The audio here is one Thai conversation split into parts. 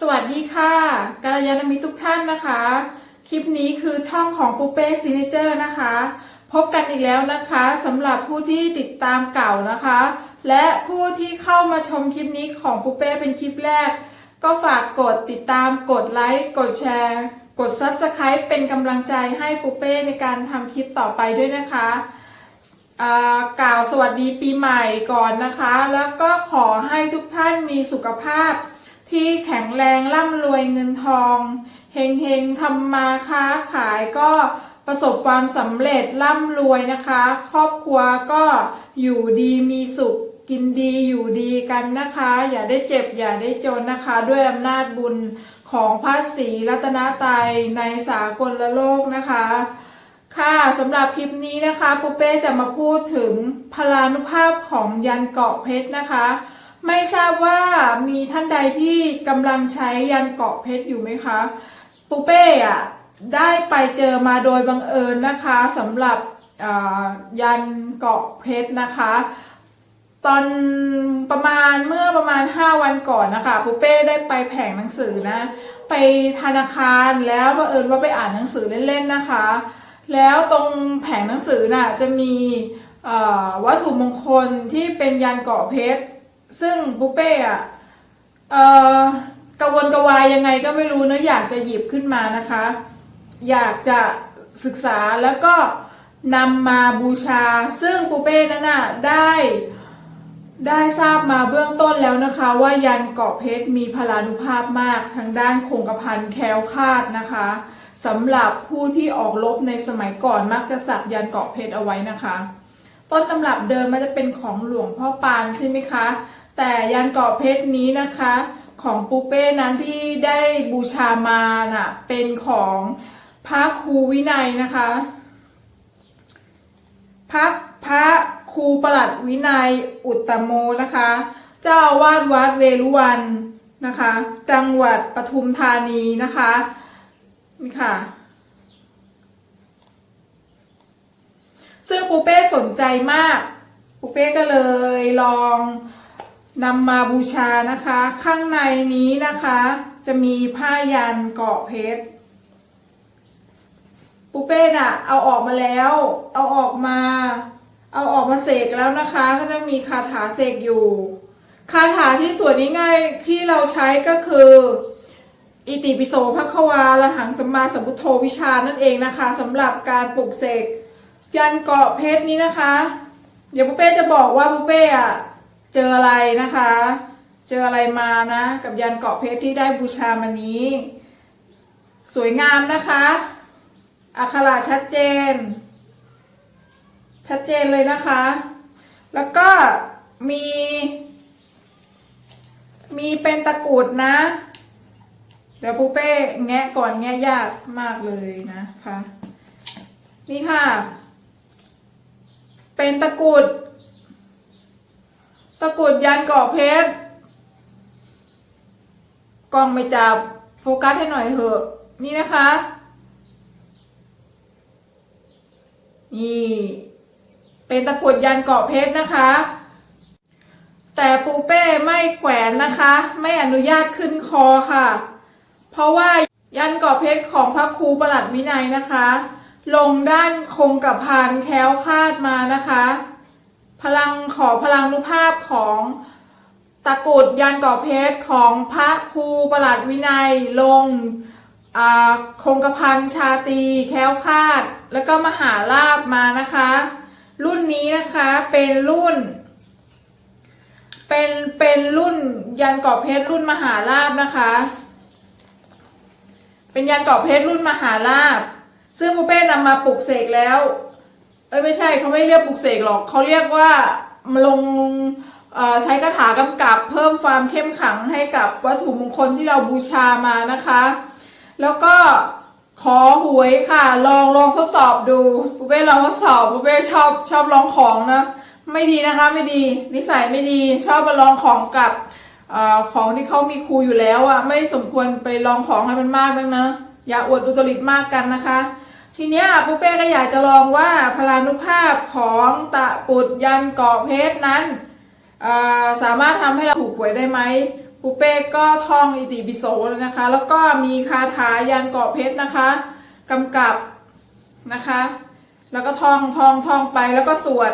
สวัสดีค่ะกาลยานมิตรทุกท่านนะคะ คลิปนี้คือช่องของปูเป้ซีเนเจอร์นะคะ พบกันอีกแล้วนะคะสำหรับผู้ที่ติดตามเก่านะคะ และผู้ที่เข้ามาชมคลิปนี้ของปูเป้เป็นคลิปแรก ก็ฝากกดติดตามกดไลค์กดแชร์ กด Subscribe เป็นกำลังใจให้ปูเป้ในการทำคลิปต่อไปด้วยนะคะอ่ากล่าวสวัสดีปีใหม่ก่อนนะคะ แล้วก็ขอให้ทุกท่านมีสุขภาพ ที่แข็งแรงร่ำรวยเงินทองเฮงเฮงทำมาค้าขายก็ประสบความสำเร็จร่ำรวยนะคะ ครอบครัวก็อยู่ดีมีสุขกินดีอยู่ดีกันนะคะ อย่าได้เจ็บอย่าได้จนนะคะ ด้วยอำนาจบุญของพระศรีรัตนตรัยในสากลละโลกนะคะ ค่ะสำหรับคลิปนี้นะคะปูเป้จะมาพูดถึงพลานุภาพของยันเกาะเพชรนะคะ ไม่ทราบว่ามีท่านใดที่กำลังใช้ยันเกาะเพชรอยู่ไหมคะ ปูเป้อะได้ไปเจอมาโดยบังเอิญนะคะสำหรับยันเกาะเพชรนะคะ ตอนประมาณเมื่อประมาณ 5 วันก่อนนะคะปูเป้ได้ไปแผงหนังสือนะ ไปธนาคารแล้วบังเอิญว่าไปอ่านหนังสือเล่นๆนะคะ แล้วตรงแผงหนังสือน่ะจะมีวัตถุมงคลที่เป็นยันเกาะเพชร ซึ่งปูเป้อะเอ่อกระวนกระวายยังไงก็ไม่รู้นะอยากจะหยิบขึ้นมานะคะ อยากจะศึกษาแล้วก็นำมาบูชา ซึ่งปูเป้นั้นน่ะได้ได้ทราบมาเบื้องต้นแล้วนะคะ ว่ายันเกาะเพชรมีพลานุภาพมากทางด้านคงกระพันแคล้วคาดนะคะสำหรับผู้ที่ออกรบในสมัยก่อนมักจะสักยันเกาะเพชรเอาไว้นะคะต้นตำรับเดิมมันจะเป็นของหลวงพ่อปานใช่ไหมคะ แต่ยันเกาะเพชรนี้นะคะของปูเป้นั้นที่ได้บูชามาน่ะเป็นของพระครูวินัยนะคะพระพระครูประหลัดวินัยอุตตโมนะคะ เจ้าอาวาดวัดเวรุวันนะคะ จังหวัดปทุมธานีนะคะนี่ค่ะ ซึ่งปูเป้สนใจมากปูเป้ก็เลยลอง นำมาบูชานะคะ ข้างในนี้นะคะ จะมีผ้ายันเกาะเพชรปูเป้น่ะ เอาออกมาแล้ว เอาออกมา เอาออกมาเสกแล้วนะคะ ก็จะมีคาถาเสกอยู่ คาถาที่ส่วนนี้ง่ายที่เราใช้ก็คือ อิติปิโสภควาละหังสัมมาสัมพุทโธวิชานั่นเองนะคะสำหรับการปลุกเสกยันเกาะเพชรนี้นะคะ เดี๋ยวปูเป้จะบอกว่าปูเป้อะ เจออะไรนะคะ เจออะไรมานะ กับยันเกาะเพชรที่ได้บูชามานี้ สวยงามนะคะอักขระชัดเจน ชัดเจนเลยนะคะ แล้วก็มี มีเป็นตะกรุดนะ เดี๋ยวปูเป้แงะก่อนแงะยากมากเลยนะคะ นี่ค่ะ เป็นตะกรุด ตะกรุดยันเกาะเพชรกล้องไม่จับโฟกัสให้หน่อยเถอะ นี่นะคะ นี่ เป็นตะกรุดยันเกาะเพชรนะคะ แต่ปูเป้ไม่แขวนนะคะ ไม่อนุญาตขึ้นคอค่ะ เพราะว่ายันเกาะเพชรของพระครูประหลัดวินัยนะคะ ลงด้านคงกับพานแคล้วคาดมานะคะ พลังขอพลังนุภาพของตะกรุดยันกาะเพชรของพระครูประหลัดวินัยลงคงกระพันชาตีแคล้วคลาด แล้วก็มหาลาบมานะคะ รุ่นนี้นะคะเป็นรุ่น เป็นเป็นรุ่นยันกาะเพชรรุ่นมหาลาบนะคะ เป็นยันกาะเพชรรุ่นมหาลาบ ซึ่งปูเป้นำมาปลุกเสกแล้ว เอ้ยไม่ใช่เขาไม่เรียกปลุกเสกหรอกเขาเรียกว่ามาลงใช้คาถากำกับเพิ่มความเข้มขังให้กับวัตถุมงคลที่เราบูชามานะคะ แล้วก็ขอหวยค่ะ ลองลองทดสอบดูปูเป้ลองทดสอบปูเป้ชอบชอบลองของนะไม่ดีนะคะไม่ดี นิสัยไม่ดีชอบมาลองของกับอของที่เขามีครูอยู่แล้วอะไม่สมควรไปลองของให้มันมากนักนะอย่าอวดอุตริมากกันนะคะ ทีเนี้ยปูเป้ก็อยากจะลองว่าพลานุภาพของตะกุดยันเกาะเพชรนั้นสามารถทำให้เราถูกหวยได้ไหมปปูเป้ก็ท่องอิติปิโสเลยนะคะ แล้วก็มีคาถายันเกาะเพชรนะคะกำกับนะคะ แล้วก็ท่องท่องท่องไปแล้วก็สวด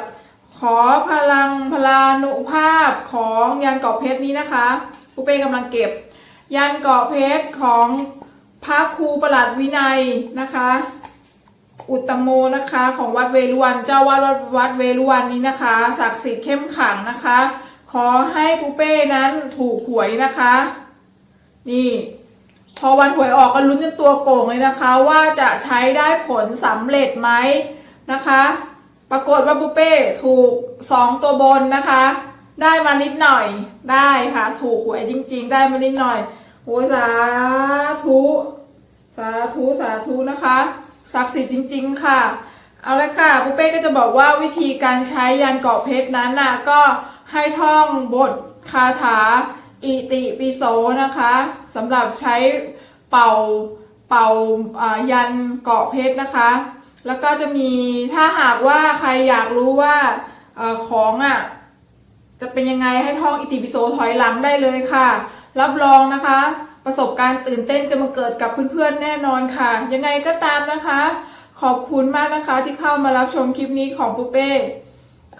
ขอพลังพลานุภาพของยันเกาะเพชรนี้นะคะปูเป้กำลังเก็บ ยันเกาะเพชรของพระครูประหลัดวินัยนะคะ อุตโมนะคะของวัดเวรุวันเจ้าวาดวัดวัดเวรุวันนี้นะคะศักดิ์สิทธิ์เข้มขังนะคะ ขอให้ปูเป้นั้นถูกหวยนะคะ นี่ พอวันหวยออกก็ลุ้นจนตัวโก่งเลยนะคะ ว่าจะใช้ได้ผลสำเร็จไหมนะคะ ปรากฏว่าปูเป้ถูกสองตัวบนนะคะ ได้มานิดหน่อยได้ค่ะ ถูกหวยจริง ๆ ได้มานิดหน่อยโอ้สาธุสาธุสาธุนะคะ ศักดิ์สิทธิ์จริง ๆ ค่ะ เอาละค่ะปูเป้ก็จะบอกว่าวิธีการใช้ยันเกาะเพชรนั้นน่ะก็ให้ท่องบทคาถาอิติปิโสนะคะสำหรับใช้เป่าเป่ายันเกาะเพชรนะคะ แล้วก็จะมีถ้าหากว่าใครอยากรู้ว่าอของอะจะเป็นยังไงให้ท่องอิติปิโสถอยหลังได้เลยค่ะ รับรองนะคะ ประสบการณ์ตื่นเต้นจะมาเกิดกับเพื่อนๆแน่นอนค่ะ ยังไงก็ตามนะคะ ขอบคุณมากนะคะที่เข้ามารับชมคลิปนี้ของปูเป้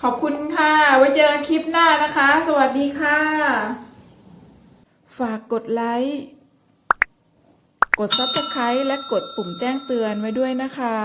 ขอบคุณค่ะ ไว้เจอกันคลิปหน้านะคะ สวัสดีค่ะ ฝากกดไลค์กด Subscribe และกดปุ่มแจ้งเตือนไว้ด้วยนะคะ